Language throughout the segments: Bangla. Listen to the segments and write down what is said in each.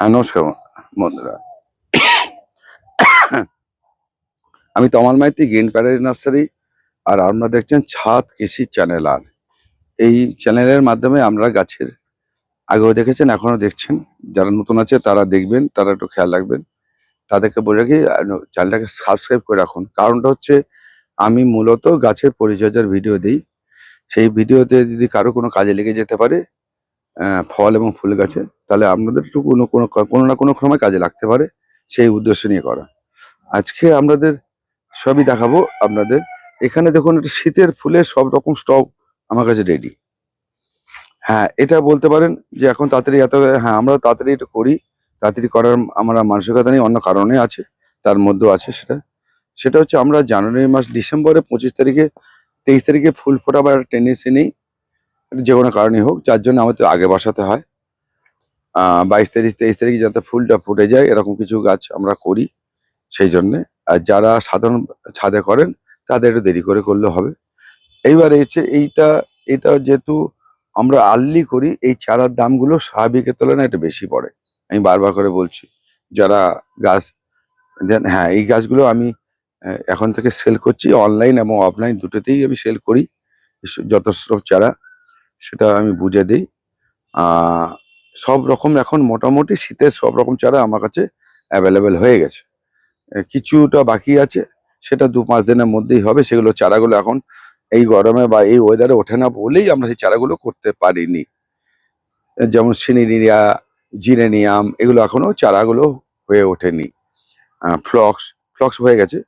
হ্যাঁ নমস্কার বন্ধুরা। আমি Tamal Maiti, green paradise nursery, আর আপনারা দেখছেন ছাদ কৃষি চ্যানেল আর। এই চ্যানেলের মাধ্যমে আমরা গাছের আগেও দেখেছেন এখনও দেখছেন। যারা নতুন আছে, তারা দেখবেন, তারা একটু খেয়াল রাখবেন। তাদেরকে বলে রাখি চ্যানেলটাকে সাবস্ক্রাইব করে রাখুন। কারণটা হচ্ছে, আমি মূলত গাছের পরিচর্যার ভিডিও দিই। সেই ভিডিওতে যদি কারও কোনো কাজে লেগে যেতে পারে ফল এবং ফুল গাছে, তাহলে আপনাদের একটু কোনো কোনো কোনো না কোনো সময় কাজে লাগতে পারে সেই উদ্দেশ্য নিয়ে করা। আজকে আপনাদের সবই দেখাবো আপনাদের। এখানে দেখুন, একটা শীতের ফুলের সব রকম স্টক আমার কাছে রেডি হ্যাঁ এটা বলতে পারেন যে এখন তাড়াতাড়ি এত হ্যাঁ আমরা তাড়াতাড়ি এটা করি। তাড়াতাড়ি করার আমরা মানসিকতা নেই, অন্য কারণে আছে, তার মধ্যেও আছে সেটা। সেটা হচ্ছে আমরা জানুয়ারি মাস ডিসেম্বরে পঁচিশ তারিখে, তেইশ তারিখে ফুল ফোটাবার টেন্ডেন্সি নেই। যে কোনো কারণে হোক, যার জন্য আমাদের আগে বসাতে হয়। বাইশ তারিখ তেইশ তারিখ যাতে ফুলটা ফুটে যায়, এরকম কিছু গাছ আমরা করি সেই জন্যে। আর যারা সাধারণ ছাদে করেন, তাদের একটু দেরি করে করলে হবে। এইবারে হচ্ছে এইটা, এটা যেহেতু আমরা আর্লি করি, এই চারার দামগুলো স্বাভাবিকের তুলনায় একটু বেশি পড়ে। আমি বারবার করে বলছি, যারা গাছ, দেন হ্যাঁ এই গাছগুলো আমি এখন থেকে সেল করছি অনলাইন এবং অফলাইন দুটোতেই আমি সেল করি। যত চারা সেটা আমি বুঝে দিই। সব রকম এখন মোটামুটি শীতের সব রকম চারা আমার কাছে অ্যাভেলেবেল হয়ে গেছে। কিছুটা বাকি আছে, সেটা দু পাঁচ দিনের মধ্যেই হবে। সেগুলো চারাগুলো এখন এই গরমে বা এই ওয়েদারে ওঠে না বলেই আমরা সেই চারাগুলো করতে পারিনি। যেমন সিনিরিয়া জিরেনিয়াম এগুলো এখনও চারাগুলো হয়ে ওঠেনি। ফ্লক্স ফ্লক্স হয়ে গেছে।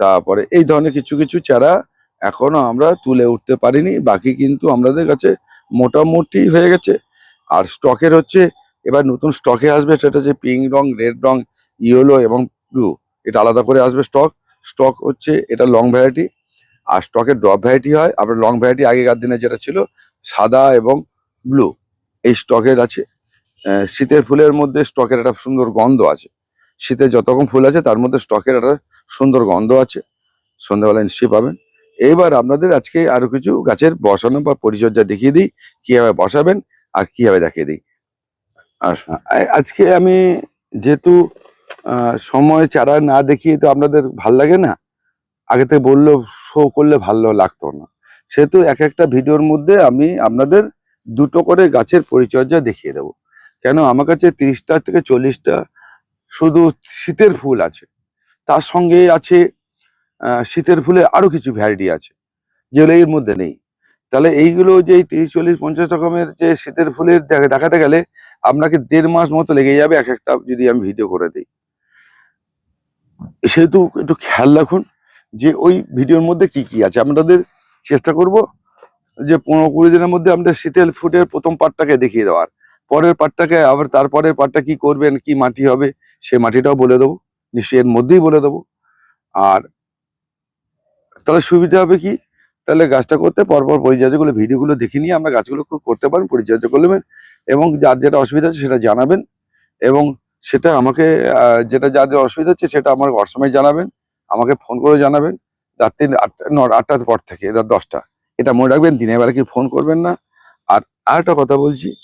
তারপরে এই ধরনের কিছু কিছু চারা এখনও আমরা তুলে উঠতে পারিনি। বাকি কিন্তু আমাদের কাছে মোটামুটি হয়ে গেছে। আর স্টকের হচ্ছে, এবার নতুন স্টকে আসবে সেটা হচ্ছে পিঙ্ক রং, রেড রং, ইয়েলো এবং ব্লু। এটা আলাদা করে আসবে স্টক। স্টক হচ্ছে, এটা লং ভ্যারাইটি। আর স্টকের ড্রপ ভ্যারাইটি হয় আবার লং ভ্যারাইটি আগেকার দিনে যেটা ছিল, সাদা এবং ব্লু। এই স্টকের আছে। শীতের ফুলের মধ্যে স্টকের একটা সুন্দর গন্ধ আছে। শীতে যত রকম ফুল আছে, তার মধ্যে স্টকের একটা সুন্দর গন্ধ আছে। সন্ধ্যাবেলা নিশ্চয়ই পাবেন। এবার আপনাদের আজকে আরও কিছু গাছের বসানো বা পরিচর্যা দেখিয়ে দিই, কীভাবে বসাবেন আর কীভাবে দেখিয়ে দিই। আর আজকে আমি যেহেতু সময় চারা না দেখিয়ে তো আপনাদের ভালো লাগে না, আগে থেকে বললেও শো করলে ভালো লাগতো না। সেহেতু এক একটা ভিডিওর মধ্যে আমি আপনাদের দুটো করে গাছের পরিচর্যা দেখিয়ে দেবো। কেন আমার কাছে তিরিশটা থেকে চল্লিশটা শুধু শীতের ফুল আছে, তার সঙ্গে আছে শীতের ফুলে আরও কিছু ভ্যারাইটি আছে, যেগুলো এর মধ্যে নেই। তাহলে এইগুলো যে তিরিশ, চল্লিশ, পঞ্চাশ রকমের যে শীতের ফুলের দেখাতে গেলে আপনাকে দেড় মাস মতো লেগে যাবে এক একটা যদি আমি ভিডিও করে দিই। সেহেতু একটু খেয়াল রাখুন যে ওই ভিডিওর মধ্যে কি কি আছে। আপনাদের চেষ্টা করব যে পনেরো কুড়ি দিনের মধ্যে আমাদের শীতের ফুটের প্রথম পাটটাকে দেখিয়ে দেওয়ার। পরের পার্টটাকে আবার তারপরের পাটটা কি করবেন, কি মাটি হবে, সে মাটিটাও বলে দেবো, নিশ্চয়ই এর মধ্যেই বলে দেবো। আর তাহলে সুবিধা হবে কি? তাহলে গাছটা করতে পরপর পরিচর্যাগুলো, ভিডিওগুলো দেখে নিয়ে আমরা গাছগুলো করতে পারেন পরিচর্যা করবেন এবং যার যেটা অসুবিধা আছে সেটা জানাবেন এবং সেটা আমাকে যেটা যাদের অসুবিধা হচ্ছে সেটা আমার হোয়াটসঅ্যাপে জানাবেন, আমাকে ফোন করে জানাবেন। রাত্রি আটটা, ন- আটটার পর থেকে, রাত দশটা। এটা মনে রাখবেন, দিনের বেলা কি ফোন করবেন না। আর আরেকটা কথা বলছি,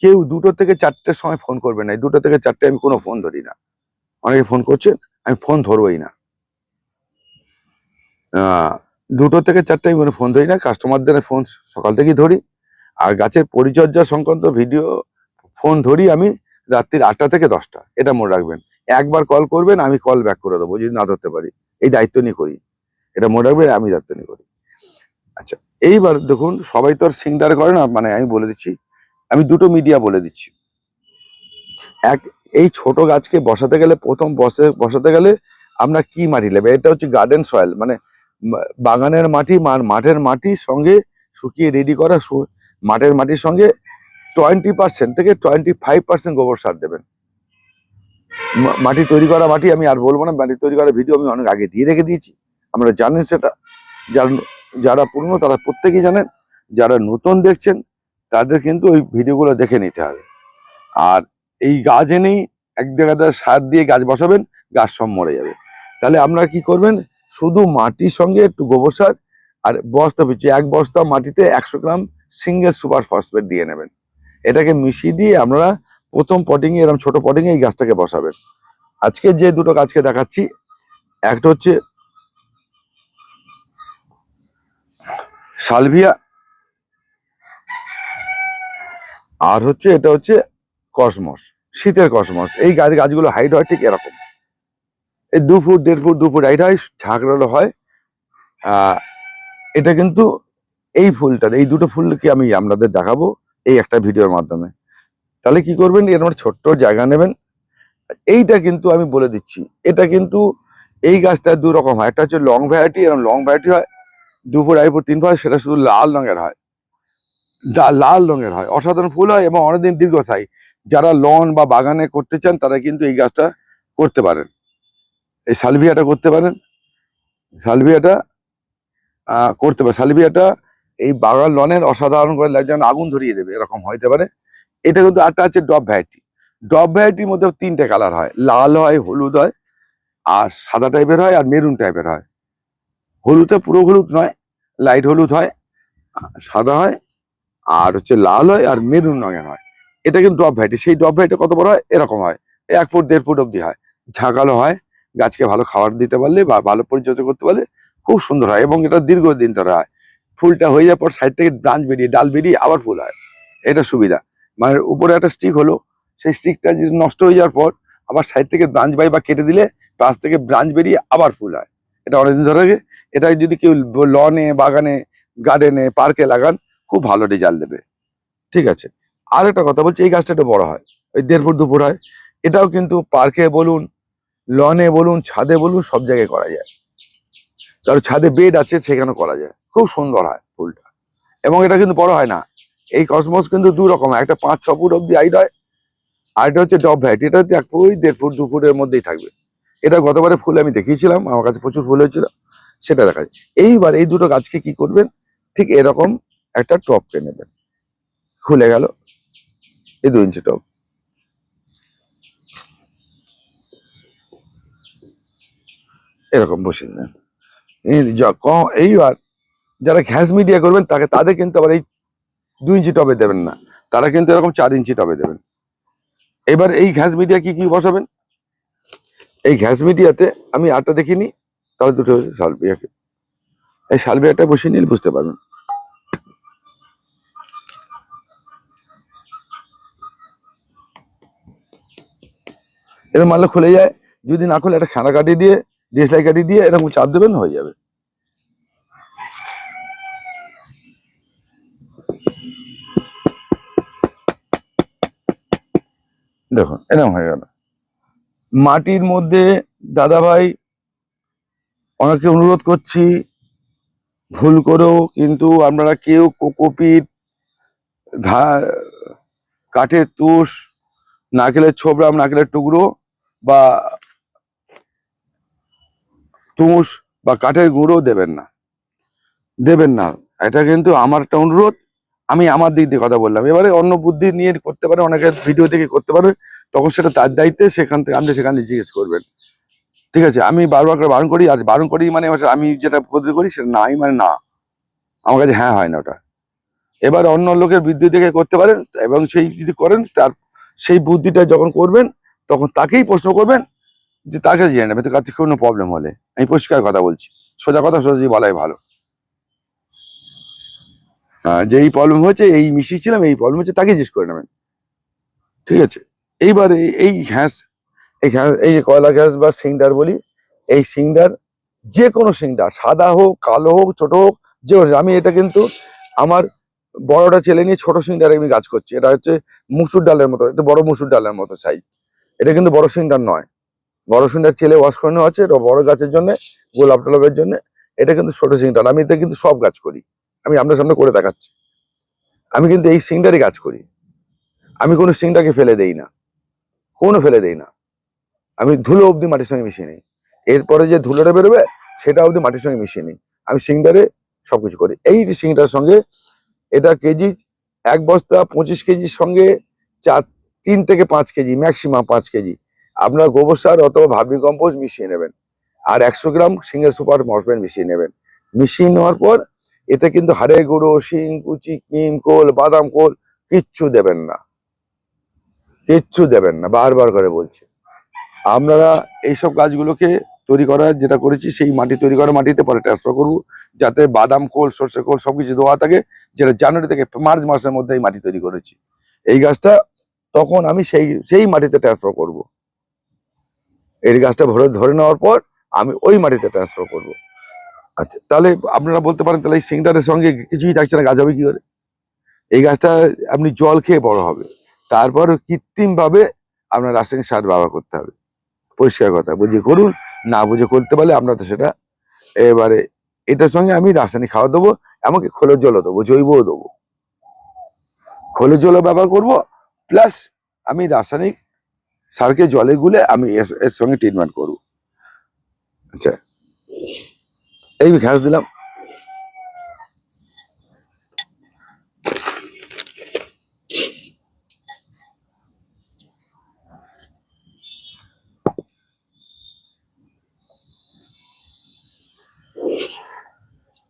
কেউ দুটো থেকে চারটের সময় ফোন করবেন না। দুটো থেকে চারটে আমি কোনো ফোন ধরি না। অনেকে ফোন করছেন, আমি ফোন ধরবই না। দুটো থেকে চারটে আমি কোনো ফোন ধরি না কাস্টমারদের ফোন সকাল থেকেই ধরি। আর গাছের পরিচর্যা সংক্রান্ত ভিডিও ফোন ধরি আমি রাত্রির আটটা থেকে দশটা, এটা মনে রাখবেন। একবার কল করবেন, আমি কল ব্যাক করে দেবো, যদি না ধরতে পারি। এই দায়িত্ব নিয়ে করি। এটা মনে রাখবেন, আমি দায়িত্ব নিয়ে করি। আচ্ছা এইবার দেখুন, সবাই তো আর সিংডার করে না মানে আমি বলে দিচ্ছি, আমি দুটো মিডিয়া বলে দিচ্ছি। এক, এই ছোট গাছকে বসাতে গেলে, প্রথম বসে, বসাতে গেলে আমরা কি মাটি নেবে? এটা হচ্ছে গার্ডেন সয়েল মানে বাগানের মাটি মাঠের মাটির সঙ্গে শুকিয়ে রেডি করা মাঠের মাটির সঙ্গে টোয়েন্টি পার্সেন্ট থেকে টোয়েন্টি ফাইভ পার্সেন্ট গোবর সার দেবেন। মাটি তৈরি করা মাটি আমি আর বলব না, মাটি তৈরি করা ভিডিও আমি অনেক আগে দিয়ে রেখে দিয়েছি। আমরা জানেন সেটা। যারা যারা পুরনো তারা প্রত্যেকেই জানেন, যারা নতুন দেখছেন, তাদের কিন্তু ওই ভিডিওগুলো দেখে নিতে হবে। আর এই গাছ এনেই এক জায়গাতে সার দিয়ে গাছ বসাবেন, গাছ সব মরে যাবে। তাহলে আপনারা কি করবেন? শুধু মাটির সঙ্গে একটু গোবর সার আর বস্তা পিছু এক বস্তা মাটিতে একশো গ্রাম সিঙ্গেল সুপার ফসফেট দিয়ে নেবেন। এটাকে মিশিয়ে দিয়ে আপনারা প্রথম পটিং এরকম ছোট পটিং এই গাছটাকে বসাবেন। আজকে যে দুটো গাছকে দেখাচ্ছি, একটা হচ্ছে সালভিয়া, আর হচ্ছে এটা হচ্ছে কসমস, শীতের কসমস। এই গাছ গাছগুলো হাইট এরকম। এই দু ফুট, দেড় ফুট, দু ফুট হয় ঝাঁকড়ালো হয়। এটা কিন্তু এই ফুলটা এই দুটো ফুলকে আমি আপনাদের দেখাবো এই একটা ভিডিওর মাধ্যমে। তাহলে কি করবেন এরকম ছোট্ট জায়গা নেবেন। এইটা কিন্তু আমি বলে দিচ্ছি, এটা কিন্তু এই গাছটা দু রকম হয়। একটা হচ্ছে লং ভ্যারাইটি এরকম লং ভ্যারাইটি হয়। দু ফুট তিন ফুট সেটা শুধু লাল রঙের হয়। লাল রঙের হয়। অসাধারণ ফুল হয় এবং অনেকদিন দীর্ঘস্থায়ী। যারা লন বা বাগানে করতে চান, তারা কিন্তু এই গাছটা করতে পারেন। এই সালভিয়াটা করতে পারেন। সালভিয়াটা করতে পারে সালভিয়াটা এই বাগান লনের অসাধারণ করে যেন আগুন ধরিয়ে দেবে, এরকম হইতে পারে। এটা কিন্তু একটা আছে ডব ভ্যারাইটি। ডব ভ্যারাইটির মধ্যে তিনটে কালার হয়। লাল হয়, হলুদ হয়, আর সাদা টাইপের হয়, আর মেরুন টাইপের হয়। হলুদে পুরো হলুদ নয় লাইট হলুদ হয়, সাদা হয়, আর হচ্ছে লাল হয়, আর মেরুন রঙের হয়। এটা কিন্তু ডব ভ্যারাইটি। সেই ডব ভ্যারাইটি কত বড় হয়? এরকম হয়। এক ফুট, দেড় ফুট অব্দি হয়। ঝাঁকালো হয়। গাছকে ভালো খাবার দিতে পারলে বা ভালো পরিচর্যা করতে পারলে খুব সুন্দর হয় এবং এটা দীর্ঘদিন ধরে হয়। ফুলটা হয়ে যাওয়ার পর সাইড থেকে ব্রাঞ্চ বেরিয়ে, ডাল বেরিয়ে আবার ফুল হয়। এটা সুবিধা। মানে উপরে একটা স্টিক হলো, সেই স্টিকটা যদি নষ্ট হয়ে যাওয়ার পর আবার সাইড থেকে ব্রাঞ্চ বাই বা কেটে দিলে গাছ থেকে ব্রাঞ্চ বেরিয়ে আবার ফুল হয়। এটা অনেকদিন ধরে এটা যদি কেউ লনে, বাগানে, গার্ডেনে, পার্কে লাগান, খুব ভালো রেজাল্ট দেবে। ঠিক আছে। আর একটা কথা বলছি, এই গাছটা একটু বড় হয়। ওই দেড় ফুট দুপুর হয়। এটাও কিন্তু পার্কে বলুন লনে বলুন, ছাদে বলুন, সব জায়গায় করা যায়। কারণ ছাদে বেড আছে সেখানে করা যায়। খুব সুন্দর হয় ফুলটা। এবং এটা কিন্তু বড় হয় না। এই কসমস কিন্তু দু রকম একটা পাঁচ, ছ ফুট অব্দি হাইট হয়, আর এটা হচ্ছে ডব ভ্যাট এটা হচ্ছে এক ফুট, দেড় ফুট, দু ফুটের মধ্যেই থাকবে। এটা গতবারে ফুল আমি দেখিয়েছিলাম, আমার কাছে প্রচুর ফুল হয়েছিল, সেটা দেখা যায়। এইবার এই দুটো গাছকে কি করবেন? ঠিক এরকম একটা টপকে নেবেন খুলে গেল। এই দু ইঞ্চি টপ এরকম বসিয়ে দিলেন। এইবার যারা ঘ্যাস মিডিয়া করবেন, তাকে, তাদের কিন্তু আবার এই দুই ইঞ্চি টবে দেবেন না। তারা কিন্তু এরকম চার ইঞ্চি টবে দেবেন। এবার এই ঘ্যাস মিডিয়া কি কি বসাবেন? এই ঘ্যাস মিডিয়াতে আমি আটটা দেখিনি, তাহলে দুটো সালবিয়াকে এই সালবিয়াটা বসিয়ে নিলে বুঝতে পারবেন। এরকম মারলে খুলে যায়, যদি না খুলে, একটা খানা কাটিয়ে দিয়ে ডিএসলাই কাটিয়ে দিয়ে এরকম চাপ দেবেন, হয়ে যাবে। দেখুন, এরকম হয়ে গেল। মাটির মধ্যে দাদা ভাই অনেকে অনুরোধ করছি, ভুল করেও কিন্তু আপনারা কেউ কোকোপিট, ধা, কাঠের তুষ, নারকেলের ছোবড়া নারকেলের টুকরো বা তুষ বা কাঠের গুঁড়ো দেবেন না। দেবেন না। এটা কিন্তু আমার একটা অনুরোধ। আমি আমার দিক দিয়ে কথা বললাম। এবারে অন্য বুদ্ধি নিয়ে করতে পারে, অনেকে ভিডিও থেকে করতে পারে তখন সেটা তার দায়িত্বে সেখান থেকে আপনি সেখানে জিজ্ঞেস করবেন। ঠিক আছে? আমি বারবার করে বারণ করি, আর বারণ করি মানে আমি যেটা পদ্ধতি করি সেটা নাই মানে না। আমার কাছে হ্যাঁ হয় না ওটা। এবার অন্য লোকের বিদ্যুৎ থেকে করতে পারেন, এবং সেই যদি করেন তার, সেই বুদ্ধিটা যখন করবেন, তখন তাকেই প্রশ্ন করবেন যে তার কাছে জেনে নেবে কাছে কোনো প্রবলেম হলে। আমি পরিষ্কার কথা বলছি। সোজা কথা সোজা বলাই ভালো। যে এই প্রবলেম হয়েছে, এই মিশিয়েছিলাম এই প্রবলেম হচ্ছে তাকে জিজ্ঞেস করে নেবেন। ঠিক আছে? এইবার এই- ঘ্যাস, এই ঘ্যাস, এই যে কয়লা গ্যাস বা সিংডার বলি, এই সিংডার যে কোনো সিংডার সাদা হোক, কালো হোক, ছোট হোক, যে আমি এটা কিন্তু আমার বড়টা ছেলে নিয়ে ছোট সিংডারে আমি কাজ করছি। এটা হচ্ছে মুসুর ডালের মতো এটা বড় মুসুর ডালের মতো সাইজ এটা কিন্তু বড় সিংডার নয়। বড় সিংডার ছেলে ওয়াশ করানো আছে বড় গাছের জন্য, গোলাপ টোলাপের জন্য, এটা কিন্তু ছোট সিংডার আমি এটা কিন্তু সব গাছ করি। আমি আপনার সামনে করে দেখাচ্ছি। আমি কিন্তু এই সিংডারই গাছ করি। আমি কোনো সিংটাকে ফেলে দেই না। কোনো ফেলে দেই না। আমি ধুলো অবধি মাটির সঙ্গে মিশিয়ে নিই। এরপরে যে ধুলোটা বেরোবে, সেটা অবধি মাটির সঙ্গে মিশিয়ে নিই। আমি সিংটারে সব কিছু করি। এই যে সিংটার সঙ্গে, এটা কেজি এক বস্তা পঁচিশ কেজির সঙ্গে চার, তিন থেকে পাঁচ কেজি ম্যাক্সিমাম পাঁচ কেজি। আপনার গোবর সার অথবা ভার্মি কম্পোস্ট মিশিয়ে নেবেন। আর একশো গ্রাম সিঙ্গেল সুপার মসবেন মিশিয়ে নেবেন। মিশিয়ে নেওয়ার পর এতে কিন্তু হাড়ের গুঁড়ো, শিং, কুচি, নিম, কোল, বাদাম, কোল কিচ্ছু দেবেন না। কিচ্ছু দেবেন না, বারবার করে বলছে। আমরা এইসব গাছগুলোকে তৈরি করার যেটা করেছি, সেই মাটি তৈরি করা মাটিতে পরে ট্রান্সফার করব, যাতে বাদাম খোল সর্ষে খোল সবকিছু দেওয়া থাকে, যেটা জানুয়ারি থেকে মার্চ মাসের মধ্যে এই মাটি তৈরি করেছি। এই গাছটা তখন আমি সেই সেই মাটিতে ট্রান্সফার করব। এই গাছটা ভরে ধরে নেওয়ার পর আমি ওই মাটিতে ট্রান্সফার করব। আচ্ছা তাহলে আপনারা বলতে পারেন, তাহলে এই সিংটারের সঙ্গে কিছুই থাকছে না, গাছ হবে কি করে? এই গাছটা আপনি জল খেয়ে বড় হবে। তারপর কৃত্রিমভাবে আপনার রাসায়নিক সার ব্যবহার করতে হবে। পরিষ্কার কথা বুঝে করুন, না বুঝে করতে পারলে আমরা তো সেটা এবারে এটার সঙ্গে আমি রাসায়নিক খাওয়া দেবো, এমনকি খোলের জলও দেবো, জৈবও দেবো। খোলের জলও ব্যবহার করব, প্লাস আমি রাসায়নিক সারকে জলে গুলে আমি এর- সঙ্গে ট্রিটমেন্ট করব। আচ্ছা। এই ঘাস দিলাম।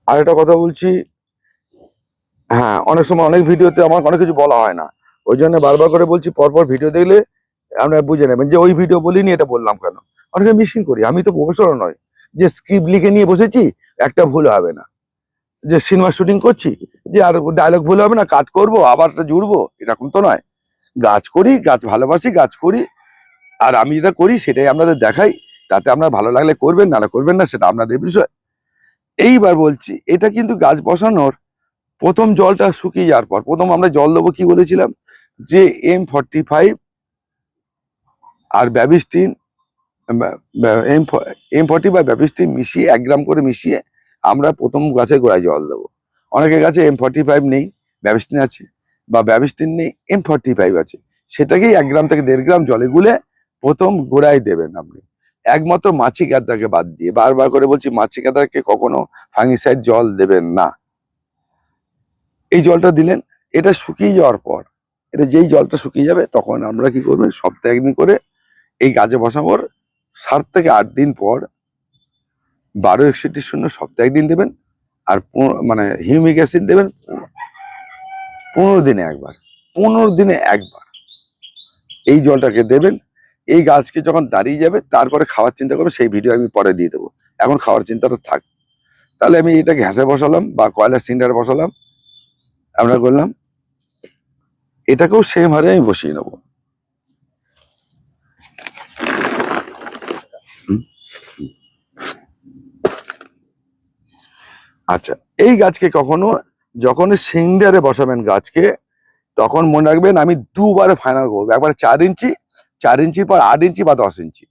আর একটা কথা বলছি হ্যাঁ অনেক সময় অনেক ভিডিওতে আমার অনেক কিছু বলা হয় না। ওই জন্য বারবার করে বলছি, পরপর ভিডিও দেখলে আপনারা বুঝে নেবেন যে ওই ভিডিও বলিনি, এটা বললাম কেন? অনেকে মিসিং করি, আমি তো প্রফেসর নয় যে স্ক্রিপ্ট লিখে নিয়ে বসেছি, একটা ভুল হবে না। যে সিনেমা শুটিং করছি, যে আর ডায়লগ ভুল হবে না কাট করব, আবার জুড়বো, এরকম তো নয়। গাছ করি, গাছ ভালোবাসি, গাছ করি, আর আমি যেটা করি সেটাই আপনাদের দেখাই, তাতে আপনার ভালো লাগলে করবেন, না করবেন না, সেটা আপনাদের বিষয়। এইবার বলছি, এটা কিন্তু গাছ বসানোর প্রথম জলটা শুকিয়ে যাওয়ার পর, প্রথম আমরা জল দেবো কি বলেছিলাম? যে এম ফর্টি ফাইভ আর ব্যাবিস্টিন এম এম ফর্টি বা ব্যাবিস্টিন মিশিয়ে, এক গ্রাম করে মিশিয়ে আমরা প্রথম গাছে গোড়ায় জল দেবো। অনেকের কাছে এম ফর্টি ফাইভ নেই ব্যাবিস্টিন আছে, বা ব্যাবিস্টিন নেই এম ফর্টি ফাইভ আছে। সেটাকেই এক গ্রাম থেকে দেড় গ্রাম জলে গুলে প্রথম গোড়ায় দেবেন আপনি। একমাত্র মাছি গাদাকে বাদ দিয়ে, বারবার করে বলছি মাছি গাদাকে কখনো ফাঙ্গিসাইড জল দেবেন না। এই জলটা দিলেন, এটা শুকিয়ে যাওয়ার পর, এটা যেই জলটা শুকিয়ে যাবে, তখন আমরা কি করবেন, সপ্তাহে একদিন করে এই গাছে বসানোর সাত থেকে আট দিন পর বারো একষট্টি শূন্য সপ্তাহে একদিন দেবেন আর মানে হিউমিক অ্যাসিড দেবেন পনেরো দিনে একবার, পনেরো দিনে একবার। এই জলটাকে দেবেন, এই গাছকে যখন দাঁড়িয়ে যাবে, তারপরে খাওয়ার চিন্তা করবে সেই ভিডিও আমি পরে দিয়ে দেবো। এখন খাওয়ার চিন্তাটা থাক। তাহলে আমি এটা ঘ্যাসে বসালাম বা কয়লার সিন্ডারে বসালাম, আমরা করলাম, এটাকেও সেম হারে আমি বসিয়ে নেব। আচ্ছা এই গাছকে কখনো যখন সিন্ডারে বসাবেন গাছকে, তখন মনে রাখবেন আমি দুবারে ফাইনাল করব। একবার চার ইঞ্চি, চার ইঞ্চির পর আট ইঞ্চি বা দশ ইঞ্চি।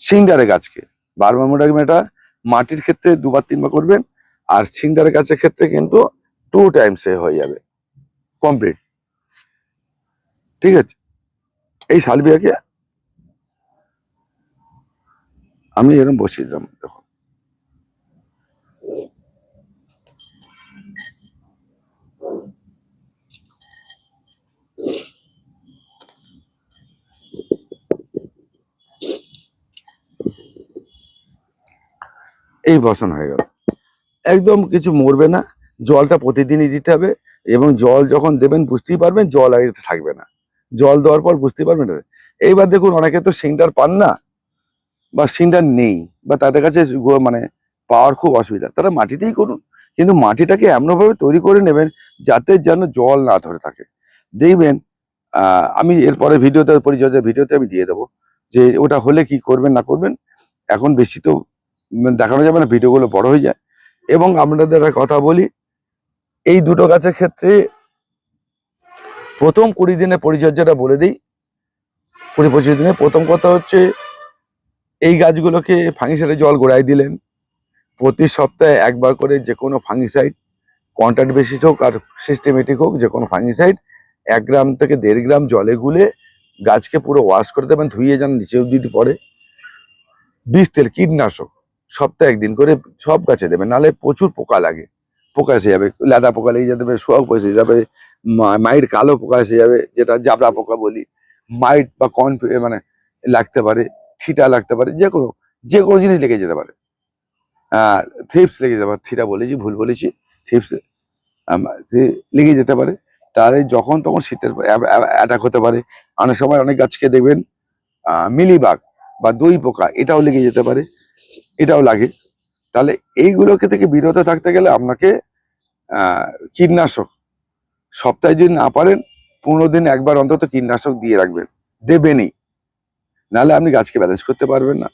সিন্ডারে গাছকে। বারবার মনে রাখবেন এটা মাটির ক্ষেত্রে দুবার তিনবার করবেন, আর সিন্ডারের গাছের ক্ষেত্রে কিন্তু টু টাইমস এ হয়ে যাবে। কমপ্লিট ঠিক আছে? এই সালবিয়াকে আমি এরকম বসিয়ে দিলাম, দেখো। এই বসন হয়ে গেল। একদম কিছু মরবে না, জলটা প্রতিদিনই দিতে হবে এবং জল যখন দেবেন বুঝতেই পারবেন জল আগে থাকবে না। জল দেওয়ার পর বুঝতে পারবেন এইবার দেখুন অনেকে তো সিংটার পান না বা সিংটার নেই বা তাদের কাছে মানে পাওয়ার খুব অসুবিধা। তারা মাটিতেই করুন, কিন্তু মাটিটাকে এমনভাবে তৈরি করে নেবেন যাতে যেন জল না ধরে থাকে। দেখবেন আমি এরপরে ভিডিওতে, পরিচর্যার ভিডিওতে আমি দিয়ে দেবো যে ওটা হলে কি করবেন না করবেন। এখন বেশি তো দেখানো যাবে না, ভিডিওগুলো বড় হয়ে যায়। এবং আপনাদের একটা কথা বলি, এই দুটো গাছের ক্ষেত্রে প্রথম কুড়ি দিনের পরিচর্যাটা বলে দিই। কুড়ি পঁচিশ দিনে প্রথম কথা হচ্ছে, এই গাছগুলোকে ফাঙ্গিসাইডে জল গোড়ায় দিলেন। প্রতি সপ্তাহে একবার করে যে কোনো ফাঙ্গিসাইড কন্ট্রাক্ট বেসিস হোক আর সিস্টেমেটিক হোক যে কোনো ফাঙ্গিসাইড এক গ্রাম থেকে দেড় গ্রাম জলে গুলে গাছকে পুরো ওয়াশ করে দেবেন, ধুয়ে যান নিচে অব্দি পরে বিষ তেল কীটনাশক। সপ্তাহে একদিন করে সব গাছে দেবেন নাহলে প্রচুর পোকা লাগে। পোকা এসে যাবে, লেদা পোকা লেগে যেতে পারে শোয়া পোকা এসে যাবে মাইট কালো পোকা এসে যাবে, যেটা জাবড়া পোকা বলি, মাইট বা কর্ন মানে লাগতে পারে, থিটা লাগতে পারে, যে কোনো যে কোনো জিনিস লেগে যেতে পারে। থিপস লেগে যেতে পারে, থিটা বলেছি, ভুল বলেছি থিপস লেগে যেতে পারে। তাহলে যখন তখন শীতের অ্যাটাক হতে পারে। অনেক সময় অনেক গাছকে দেখবেন মিলিবাগ বা দই পোকা, এটাও লেগে যেতে পারে। এটাও লাগে। তাহলে এইগুলোকে থেকে বিরত থাকতে গেলে আপনাকে কীটনাশক সপ্তাহে যদি না পারেন, পনেরো দিন একবার অন্তত কীটনাশক দিয়ে রাখবেন। দেবেনই। নাহলে আপনি গাছকে ব্যালেন্স করতে পারবেন না।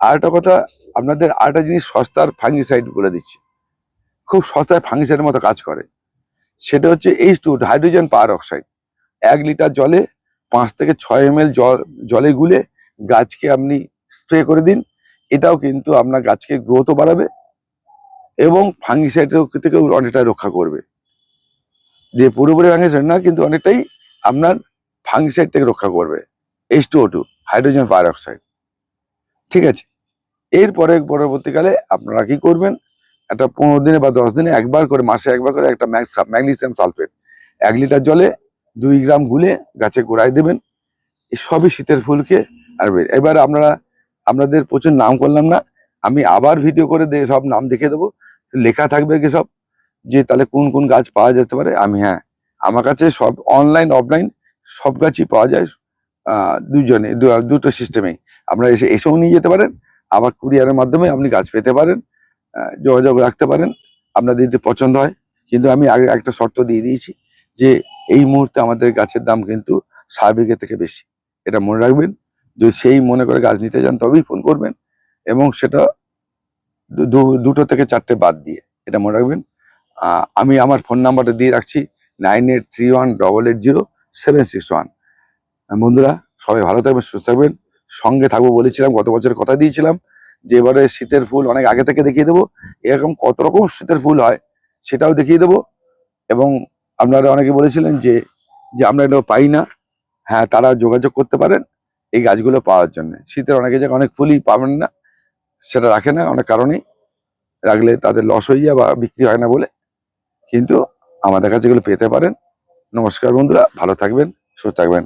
আর একটা কথা, আপনাদের আরেকটা জিনিস সস্তার ফাঙ্গিসাইড বলে দিচ্ছি। খুব সস্তায় ফাঙ্গিসাইডের মতো কাজ করে। সেটা হচ্ছে H two hydrogen peroxide এক লিটার জলে পাঁচ থেকে ছয় এম জল, জলে গুলে গাছকে আপনি স্প্রে করে দিন। এটাও কিন্তু আপনার গাছকে গ্রোথও বাড়াবে এবং ফাঙ্গিসাইড থেকেও অনেকটা রক্ষা করবে। যে পুরোপুরি ফাঙ্গিসাইড না, কিন্তু অনেকটাই আপনার ফাঙ্গিসাইড থেকে রক্ষা করবে H two two hydrogen peroxide ঠিক আছে? এরপরে পরবর্তীকালে আপনারা কি করবেন? একটা পনেরো দিনে বা দশ দিনে একবার করে, মাসে একবার করে একটা ম্যাগনেসিয়াম সালফেট। এক লিটার জলে দুই গ্রাম গুলে গাছে গোড়ায় দেবেন। এই সবই শীতের ফুলকে আরবে। এবার আপনারা আপনাদের প্রচুর নাম করলাম না। আমি আবার ভিডিও করে সব নাম দেখে দেবো। লেখা থাকবে কি সব? যে তাহলে কোন কোন গাছ পাওয়া যেতে পারে? আমি হ্যাঁ আমার কাছে সব অনলাইন অফলাইন সব গাছই পাওয়া যায় দুজনে দুটো সিস্টেমেই আপনারা এসে, এসেও নিয়ে যেতে পারেন। আবার কুরিয়ারের মাধ্যমে আপনি গাছ পেতে পারেন যোগাযোগ রাখতে পারেন। আপনাদের যদি পছন্দ হয়, কিন্তু আমি আগে একটা শর্ত দিয়ে দিয়েছি যে এই মুহূর্তে আমাদের গাছের দাম কিন্তু স্বাভাবিকের থেকে বেশি। এটা মনে রাখবেন। যদি সেই মনে করে গাছ নিতে যান, তবেই ফোন করবেন এবং সেটা দুটো থেকে চারটে বাদ দিয়ে, এটা মনে রাখবেন। আমি আমার ফোন নাম্বারটা দিয়ে রাখছি nine eight three one double eight zero seven six one বন্ধুরা, সবাই ভালো থাকবেন, সুস্থ থাকবেন। সঙ্গে থাকব বলেছিলাম, গত বছর কথা দিয়েছিলাম যে এবারে শীতের ফুল অনেক আগে থেকে দেখিয়ে দেবো। এরকম কত রকম শীতের ফুল হয় সেটাও দেখিয়ে দেবো। এবং আপনারা অনেকে বলেছিলেন যে যে আমরা এটা পাই না। হ্যাঁ তারা যোগাযোগ করতে পারেন। এই গাছগুলো পাওয়ার জন্য। শীতের অনেকে যে অনেক ফুলই পাবেন না, সেটা রাখে না অনেক কারণেই। রাখলে তাদের লস হয়ে যায় বা বিক্রি হয় না বলে। কিন্তু আমাদের কাছে এগুলো পেতে পারেন। নমস্কার বন্ধুরা, ভালো থাকবেন, সুস্থ থাকবেন।